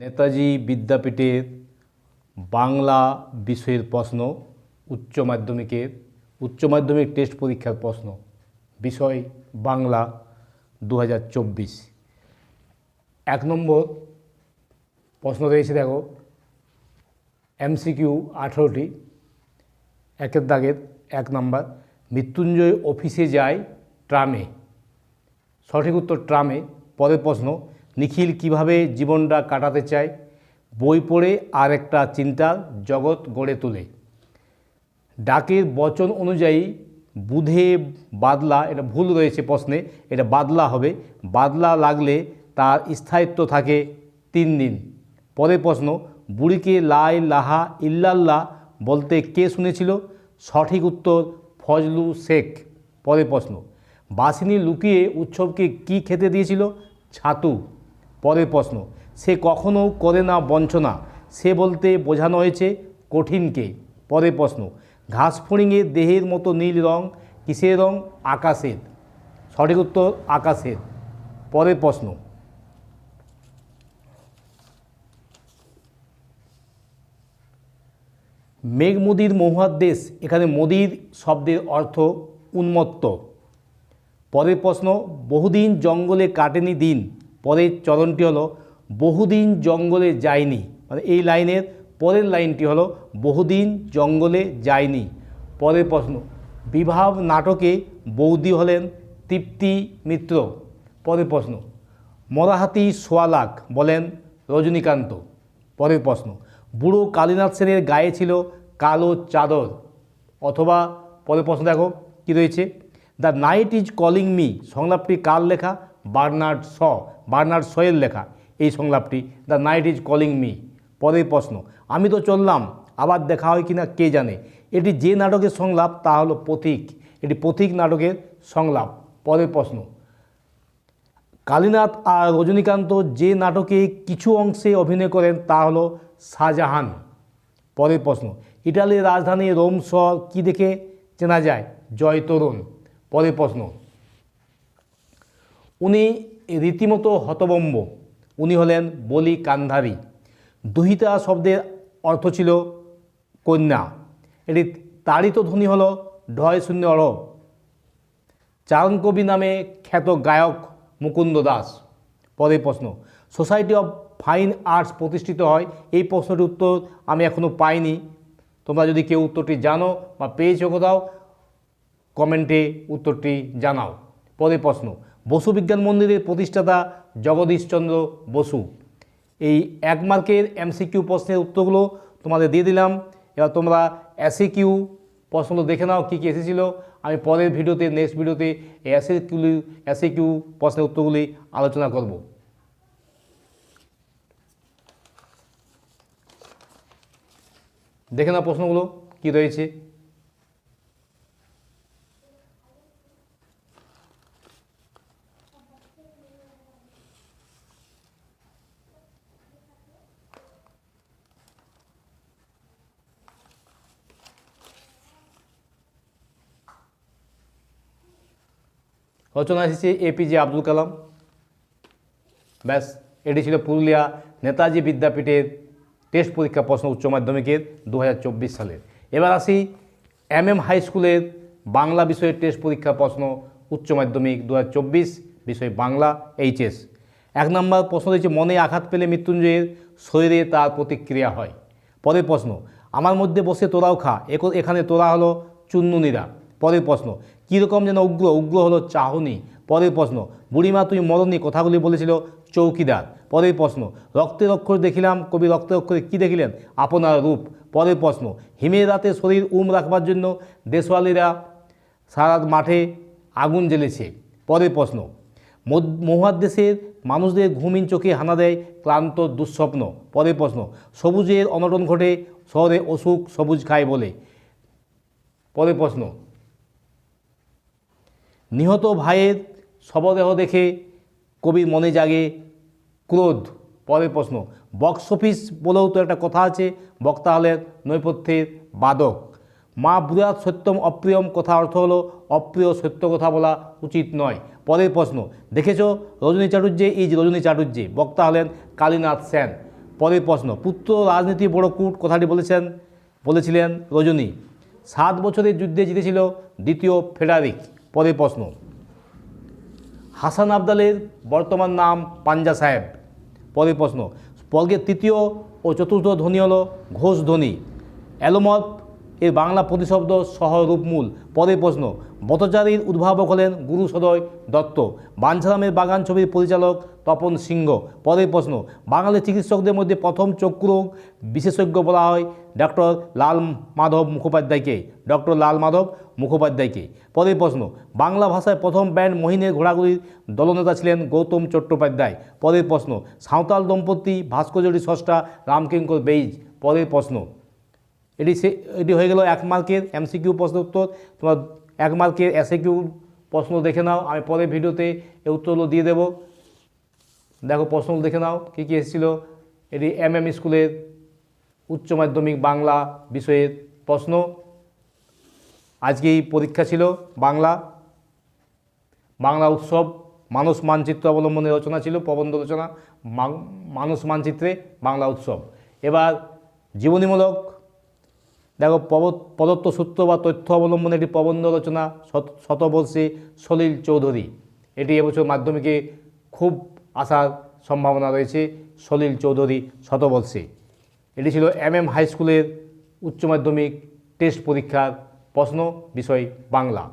নেতাজি বিদ্যাপীঠের বাংলা বিষয়ের প্রশ্ন, উচ্চ মাধ্যমিকের, উচ্চ মাধ্যমিক টেস্ট পরীক্ষার প্রশ্ন, বিষয় বাংলা দু এক নম্বর প্রশ্ন রয়েছে দেখো, এমসিকিউ আঠেরোটি, একের দাগের এক নাম্বার, মৃত্যুঞ্জয় অফিসে যায় ট্রামে। সঠিক উত্তর ট্রামে, পরের প্রশ্ন নিখিল কীভাবে জীবনটা কাটাতে চায়, বই পড়ে আর একটা চিন্তার জগৎ গড়ে তোলে। ডাকের বচন অনুযায়ী বুধে বাদলা, এটা ভুল রয়েছে প্রশ্নে, এটা বাদলা হবে, বাদলা লাগলে তার স্থায়িত্ব থাকে তিন দিন। পরের প্রশ্ন, বুড়িকে লাই লাহা ইল্লাল্লাহ বলতে কে শুনেছিল? সঠিক উত্তর ফজলু শেখ। পরের প্রশ্ন, বাসিনী লুকিয়ে উৎসবকে কি খেতে দিয়েছিল? ছাতু। পরের প্রশ্ন, সে কখনো করে না বঞ্চনা। সে বলতে বোঝানো হয়েছে কঠিনকে। পরের প্রশ্ন, ঘাস দেহের মতো নীল রং কিসের রং? আকাশের। সঠিক উত্তর, আকাশের। পরের প্রশ্ন মেঘ মুদির মহুয়াদ্দেশ এখানে মোদির শব্দের অর্থ উন্মত্ত। পরের প্রশ্ন, বহুদিন জঙ্গলে কাটেনি দিন। পরের চরণটি হলো, বহুদিন জঙ্গলে যায়নি। মানে এই লাইনের পরের লাইনটি হলো, বহুদিন জঙ্গলে যায়নি। পরের প্রশ্ন বিভাব নাটকে বৌদি হলেন তৃপ্তি মিত্র। পরের প্রশ্ন, মরাহাতি সোয়ালাক বলেন রজনীকান্ত। পরের প্রশ্ন, বুড়ো কালীনাথ সেনের গায়ে ছিল কালো চাদর। অথবা পরের প্রশ্ন দেখো, কী রয়েছে? The night is calling me সংলাপটি কার লেখা? বার্নার্ড শ, বার্নার্ড শয়ের লেখা। এই সংলাপটি, the night is calling me পরের প্রশ্ন, আমি তো চললাম, আবার দেখা হয় কিনা কে জানে? এটি যে নাটকের সংলাপ, তা হলো পথিক এটি পথিক নাটকের সংলাপ। পরের প্রশ্ন, কালীনাথ আর রজনীকান্ত যে নাটকে কিছু অংশে অভিনয় করেন তা হলো শাহজাহান পরের প্রশ্ন, ইটালির রাজধানী রোম শহর কী দেখে চেনা যায়? জয়তরুণ পরের প্রশ্ন উনি রীতিমতো হতবম্ব। উনি হলেন বলি কান্ধারী। দুহিতা শব্দের অর্থ ছিল কন্যা। এটি তাড়িত ধ্বনি হল ঢয় শূন্য অড় চারণকবি নামে খ্যাত গায়ক মুকুন্দ দাস। পরের প্রশ্ন সোসাইটি অফ ফাইন আর্টস প্রতিষ্ঠিত হয়? এই প্রশ্নটির উত্তর আমি এখনও পাইনি। তোমরা যদি কেউ উত্তরটি জানো বা পেয়েছ কোথাও, কমেন্টে উত্তরটি জানাও। পরের প্রশ্ন বসু বিজ্ঞান মন্দিরের প্রতিষ্ঠাতা জগদীশচন্দ্র বসু। এই এক মার্কের এমসিকিউ প্রশ্নের উত্তরগুলো তোমাদের দিয়ে দিলাম। এবার তোমরা এসিকিউ প্রশ্নগুলো দেখে নাও, কী কী এসেছিল। আমি পরের ভিডিওতে নেক্সট ভিডিওতে এই এসিকিউ এসিকিউ প্রশ্নের উত্তরগুলি আলোচনা করব। দেখে নাও প্রশ্নগুলো, কী রয়েছে। রচনা এসেছে এপিজে আব্দুল কালাম। ব্যাস, এটি ছিল পুরুলিয়া নেতাজি বিদ্যাপীঠের টেস্ট পরীক্ষা প্রশ্ন উচ্চ মাধ্যমিকের দু হাজার চব্বিশ সালের। এবার আসি এম এম হাই স্কুলের বাংলা বিষয়ের টেস্ট পরীক্ষা প্রশ্ন উচ্চ মাধ্যমিক দু হাজার চব্বিশ বিষয় বাংলা এইচএস এক নম্বর প্রশ্ন রয়েছে মনে আঘাত পেলে মৃত্যুঞ্জয়ের শরীরে তার প্রতিক্রিয়া হয়। পরের প্রশ্ন, আমার মধ্যে বসে তোরাও খা এখ- এখানে তোরা হলো চুন্নুনিরা। পরের প্রশ্ন কীরকম যেন উগ্র উগ্র হলো চাহনি, পরের প্রশ্ন, বুড়িমা তুই মরণী কথাগুলি বলেছিল চৌকিদার, পরের প্রশ্ন রক্তের অক্ষর দেখিলাম, কবি রক্তের অক্ষরে কী দেখিলেন? আপনার রূপ। পরের প্রশ্ন, হিমের রাতে শরীর উম রাখবার জন্য দেশওয়ালিরা সারা মাঠে আগুন জ্বেলেছে। পরের প্রশ্ন মহাদেশের মানুষদের ঘুমিন চোখে হানা দেয় ক্লান্ত দুঃস্বপ্ন। পরের প্রশ্ন, সবুজের অনটন ঘটে, শহরে অসুখ সবুজ খায় বলে। পরের প্রশ্ন নিহত ভাইয়ের শবদেহ দেখে কবির মনে জাগে ক্রোধ। পরের প্রশ্ন বক্স অফিস বলেও তো একটা কথা আছে, বক্তা হলেন নৈপথ্যের বাদক। মা বুড়াত সত্যম অপ্রিয়ম কথা অর্থ হলো অপ্রিয় সত্য কথা বলা উচিত নয়। পরের প্রশ্ন, দেখেছ রজনী চাটুর্যে? ইজ রজনী চাটুর্যে, বক্তা হলেন কালীনাথ সেন। পরের প্রশ্ন, পুত্র রাজনীতি বড় কূট কথাটি বলেছেন, বলেছিলেন রজনী। সাত বছরের যুদ্ধে জিতেছিল দ্বিতীয় ফেডারিক। পরের প্রশ্ন। হাসান আবদালের বর্তমান নাম পাঞ্জা সাহেব। পরের প্রশ্ন। বর্গের তৃতীয় ও চতুর্থ ধ্বনি হল ঘোষ ধ্বনি অ্যালোমত এর বাংলা প্রতিশব্দ সহ রূপমূল পরের প্রশ্ন বতচারীর উদ্ভাবক হলেন গুরু সদয় দত্ত। বাঞ্ছারামের বাগান ছবির পরিচালক তপন সিংহ। পরের প্রশ্ন, বাঙালি চিকিৎসকদের মধ্যে প্রথম চক্ষু বিশেষজ্ঞ বলা হয় ডক্টর লাল মাধব মুখোপাধ্যায়কে। ডক্টর লাল মাধব মুখোপাধ্যায়কে। পরের প্রশ্ন, বাংলা ভাষায় প্রথম ব্যান্ড মহিনের ঘোড়াগুলির দলনেতা ছিলেন গৌতম চট্টোপাধ্যায়। পরের প্রশ্ন, সাঁওতাল দম্পতি ভাস্কর্যটি ষষ্ঠা রামকিঙ্কর বেইজ। পরের প্রশ্ন এটি সে, এটি হয়ে গেল এক মার্কের এমসিকিউ প্রশ্ন উত্তর। তোমার এক মার্কের এসএকিউ প্রশ্ন দেখে নাও, আমি পরের ভিডিওতে এই উত্তরগুলো দিয়ে দেবো। দেখো প্রশ্নগুলো দেখে নাও, কী কী এসেছিল। এটি এম এম স্কুলের উচ্চ মাধ্যমিক বাংলা বিষয়ের প্রশ্ন। আজকে এই পরীক্ষা ছিল বাংলা। বাংলা উৎসব মানুষ মানচিত্র অবলম্বনে রচনা ছিল, প্রবন্ধ রচনা মানুষ মানচিত্রে বাংলা উৎসব। এবার জীবনীমূলক দেখো প্রদত্ত সূত্র বা তথ্য অবলম্বনে একটি প্রবন্ধ রচনা শত- শতবর্ষে সলিল চৌধুরী। এটি এবছর মাধ্যমিকে খুব আসার সম্ভাবনা রয়েছে সলিল চৌধুরী শতবর্ষে। এটি ছিল এম এম হাই স্কুলের উচ্চ মাধ্যমিক টেস্ট পরীক্ষার প্রশ্ন বিষয় বাংলা।